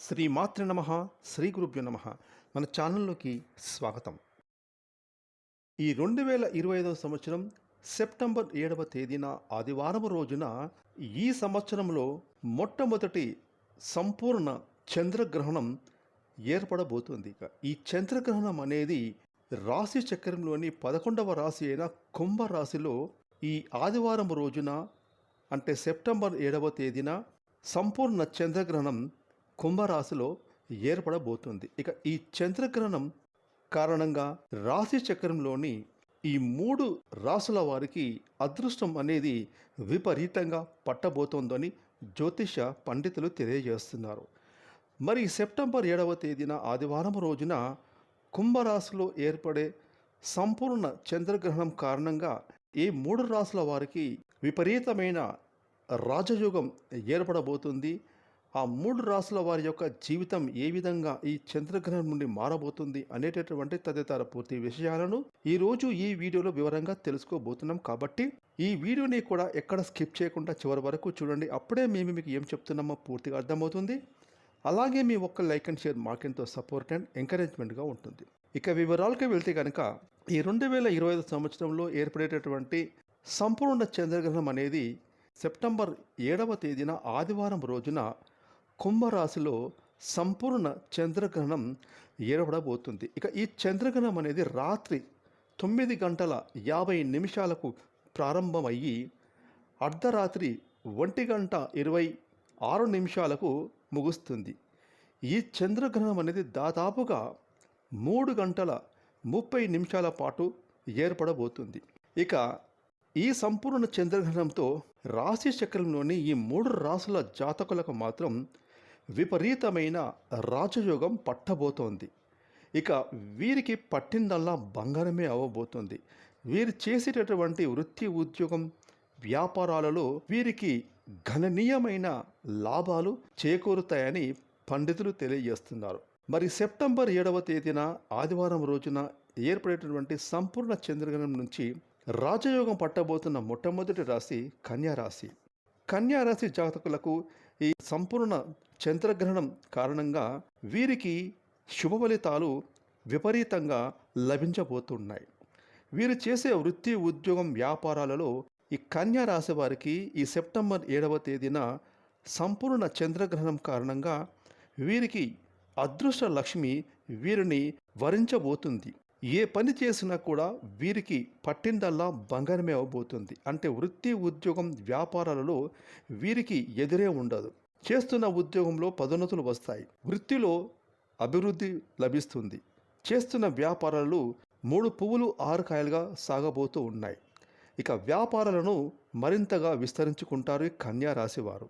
శ్రీ మాతృ నమ శ్రీ గురుభ్యో నమ. మన ఛానల్లోకి స్వాగతం. ఈ రెండు వేల ఇరవై ఐదవ సంవత్సరం సెప్టెంబర్ ఏడవ తేదీన ఆదివారం రోజున ఈ సంవత్సరంలో మొట్టమొదటి సంపూర్ణ చంద్రగ్రహణం ఏర్పడబోతుంది ఈ చంద్రగ్రహణం అనేది రాశి చక్రంలోని పదకొండవ రాశి అయిన కుంభ రాశిలో ఈ ఆదివారం రోజున అంటే సెప్టెంబర్ ఏడవ తేదీన సంపూర్ణ చంద్రగ్రహణం కుంభరాశిలో ఏర్పడబోతుంది. ఇక ఈ చంద్రగ్రహణం కారణంగా రాశి చక్రంలోని ఈ మూడు రాసుల వారికి అదృష్టం అనేది విపరీతంగా పట్టబోతోందని జ్యోతిష పండితులు తెలియజేస్తున్నారు. మరి సెప్టెంబర్ ఏడవ తేదీన ఆదివారం రోజున కుంభరాశిలో ఏర్పడే సంపూర్ణ చంద్రగ్రహణం కారణంగా ఈ మూడు రాసుల వారికి విపరీతమైన రాజయోగం ఏర్పడబోతుంది. ఆ మూడు రాసుల వారి యొక్క జీవితం ఏ విధంగా ఈ చంద్రగ్రహణం నుండి మారబోతుంది అనేటటువంటి తదితర పూర్తి విషయాలను ఈరోజు ఈ వీడియోలో వివరంగా తెలుసుకోబోతున్నాం కాబట్టి ఈ వీడియోని కూడా ఎక్కడ స్కిప్ చేయకుండా చివరి వరకు చూడండి. అప్పుడే మేము మీకు ఏం చెప్తున్నామో పూర్తిగా అర్థమవుతుంది. అలాగే మీ ఒక్క లైక్ అండ్ షేర్ మాకెంతో సపోర్ట్ అండ్ ఎంకరేజ్మెంట్గా ఉంటుంది. ఇక వివరాలకు వెళ్తే కనుక ఈ రెండు వేల ఇరవై ఐదు సంవత్సరంలో ఏర్పడేటటువంటి సంపూర్ణ చంద్రగ్రహణం అనేది సెప్టెంబర్ ఏడవ తేదీన ఆదివారం రోజున కుంభరాశిలో సంపూర్ణ చంద్రగ్రహణం ఏర్పడబోతుంది. ఇక ఈ చంద్రగ్రహణం అనేది రాత్రి తొమ్మిది గంటల యాభై నిమిషాలకు ప్రారంభమయ్యి అర్ధరాత్రి ఒంటి గంట ఇరవై ఆరు నిమిషాలకు ముగుస్తుంది. ఈ చంద్రగ్రహణం అనేది దాదాపుగా మూడు గంటల ముప్పై నిమిషాల పాటు ఏర్పడబోతుంది. ఇక ఈ సంపూర్ణ చంద్రగ్రహణంతో రాశి చక్రంలోని ఈ మూడు రాసుల జాతకులకు మాత్రం విపరీతమైన రాజయోగం పట్టబోతోంది. ఇక వీరికి పట్టిందల్లా బంగారమే అవ్వబోతుంది. వీరు చేసేటటువంటి వృత్తి ఉద్యోగం వ్యాపారాలలో వీరికి గణనీయమైన లాభాలు చేకూరుతాయని పండితులు తెలియజేస్తున్నారు. మరి సెప్టెంబర్ ఏడవ తేదీన ఆదివారం రోజున ఏర్పడేటటువంటి సంపూర్ణ చంద్రగ్రహణం నుంచి రాజయోగం పట్టబోతున్న మొట్టమొదటి రాశి కన్యారాశి. కన్యారాశి జాతకులకు ఈ సంపూర్ణ చంద్రగ్రహణం కారణంగా వీరికి శుభ ఫలితాలు విపరీతంగా లభించబోతున్నాయి. వీరు చేసే వృత్తి ఉద్యోగం వ్యాపారాలలో ఈ కన్యా రాశి వారికి ఈ సెప్టెంబర్ ఏడవ తేదీన సంపూర్ణ చంద్రగ్రహణం కారణంగా వీరికి అదృష్ట లక్ష్మి వీరిని వరించబోతుంది. ఏ పని చేసినా కూడా వీరికి పట్టిందల్లా బంగారమే అవబోతుంది. అంటే వృత్తి ఉద్యోగం వ్యాపారాలలో వీరికి ఎదురే ఉండదు. చేస్తున్న ఉద్యోగంలో పదోన్నతులు వస్తాయి. వృత్తిలో అభివృద్ధి లభిస్తుంది. చేస్తున్న వ్యాపారాలు మూడు పువ్వులు ఆరు కాయలుగా సాగబోతూ ఉన్నాయి. ఇక వ్యాపారాలను మరింతగా విస్తరించుకుంటారు ఈ కన్యా రాశివారు.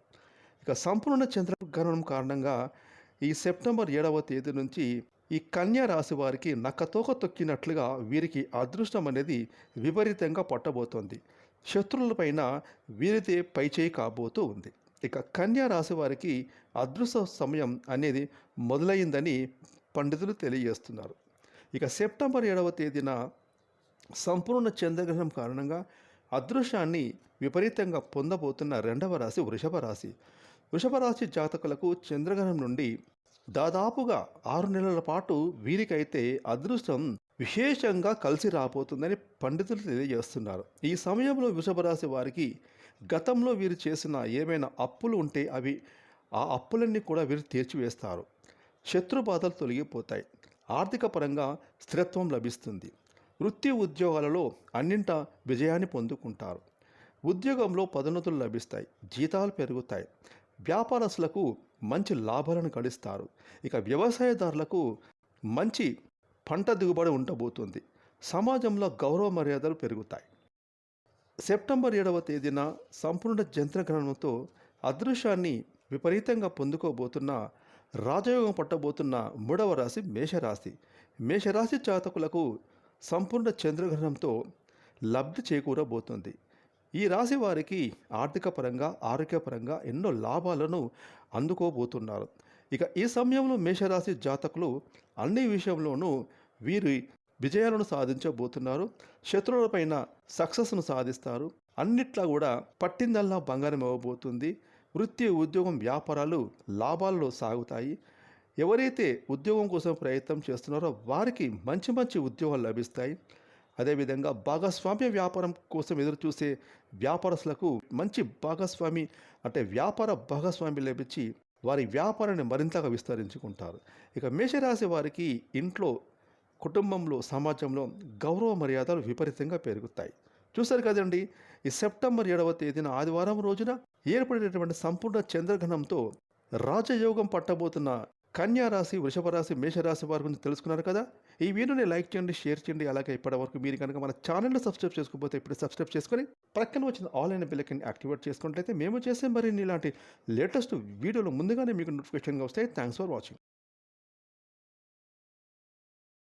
ఇక సంపూర్ణ చంద్రగ్రహణం కారణంగా ఈ సెప్టెంబర్ ఏడవ తేదీ నుంచి ఈ కన్యా రాశి వారికి నక్కతోక తొక్కినట్లుగా వీరికి అదృష్టం అనేది విపరీతంగా పట్టబోతోంది. శత్రువులపైన వీరితే పైచేయి కాబోతూ ఉంది. ఇక కన్యా రాశి వారికి అదృష్ట సమయం అనేది మొదలైందని పండితులు తెలియజేస్తున్నారు. ఇక సెప్టెంబర్ ఏడవ తేదీన సంపూర్ణ చంద్రగ్రహణం కారణంగా అదృశ్యాన్ని విపరీతంగా పొందబోతున్న రెండవ రాశి వృషభ రాశి. వృషభ రాశి జాతకులకు చంద్రగ్రహణం నుండి దాదాపుగా ఆరు నెలల పాటు వీరికైతే అదృష్టం విశేషంగా కలిసి రాబోతుందని పండితులు తెలియజేస్తున్నారు. ఈ సమయంలో వృషభ రాశి వారికి గతంలో వీరు చేసిన ఏమైనా అప్పులు ఉంటే అవి ఆ అప్పులన్నీ కూడా వీరు తీర్చివేస్తారు. శత్రు బాధలు తొలగిపోతాయి. ఆర్థిక పరంగా స్థిరత్వం లభిస్తుంది. వృత్తి ఉద్యోగాలలో అన్నింట విజయాన్ని పొందుకుంటారు. ఉద్యోగంలో పదోన్నతులు లభిస్తాయి. జీతాలు పెరుగుతాయి. వ్యాపారస్తులకు మంచి లాభాలను గడిస్తారు. ఇక వ్యవసాయదారులకు మంచి పంట దిగుబడి ఉండబోతుంది. సమాజంలో గౌరవ మర్యాదలు పెరుగుతాయి. సెప్టెంబర్ ఏడవ తేదీన సంపూర్ణ జంత్రగ్రహణంతో అదృశ్యాన్ని విపరీతంగా పొందుకోబోతున్న రాజయోగం పట్టబోతున్న మూడవ రాశి మేషరాశి. మేషరాశి జాతకులకు సంపూర్ణ చంద్రగ్రహణంతో లబ్ధి చేకూరబోతుంది. ఈ రాశి వారికి ఆర్థిక పరంగా ఆరోగ్యపరంగా ఎన్నో లాభాలను అందుకోబోతున్నారు. ఇక ఈ సమయంలో మేషరాశి జాతకులు అన్ని విషయంలోనూ వీరి విజయాలను సాధించబోతున్నారు శత్రువులపైన సక్సెస్ను సాధిస్తారు. అన్నిట్లా కూడా పట్టిందల్లా బంగారం ఇవ్వబోతుంది. వృత్తి ఉద్యోగం వ్యాపారాలు లాభాలలో సాగుతాయి. ఎవరైతే ఉద్యోగం కోసం ప్రయత్నం చేస్తున్నారో వారికి మంచి మంచి ఉద్యోగాలు లభిస్తాయి. అదేవిధంగా భాగస్వామ్య వ్యాపారం కోసం ఎదురు చూసే వ్యాపారస్తులకు మంచి భాగస్వామి అంటే వ్యాపార భాగస్వామి లభించి వారి వ్యాపారాన్ని మరింతగా విస్తరించుకుంటారు. ఇక మేషరాశి వారికి ఇంట్లో కుటుంబంలో సమాజంలో గౌరవ మర్యాదలు విపరీతంగా పెరుగుతాయి. చూశారు కదండి ఈ సెప్టెంబర్ ఏడవ తేదీన ఆదివారం రోజున ఏర్పడినటువంటి సంపూర్ణ చంద్రగ్రహణంతో రాజయోగం పట్టబోతున్న కన్యా రాశి వృషభ రాశి మేషరాశి వారి గురించి తెలుసుకున్నారు కదా? ఈ వీడియోని లైక్ చేయండి షేర్ చేయండి. అలాగే ఇప్పటివరకు మీరు కనుక మన ఛానల్ని సబ్స్క్రైబ్ చేసుకోకపోతే ఇప్పుడు సబ్స్క్రైబ్ చేసుకొని ప్రక్కన వచ్చిన ఆల్ అయిన బిల్లకిని యాక్టివేట్ చేసుకున్నట్లయితే మేము చేసే మరిన్ని ఇలాంటి లేటెస్ట్ వీడియోలు ముందుగానే మీకు నోటిఫికేషన్గా వస్తాయి. Thanks for watching.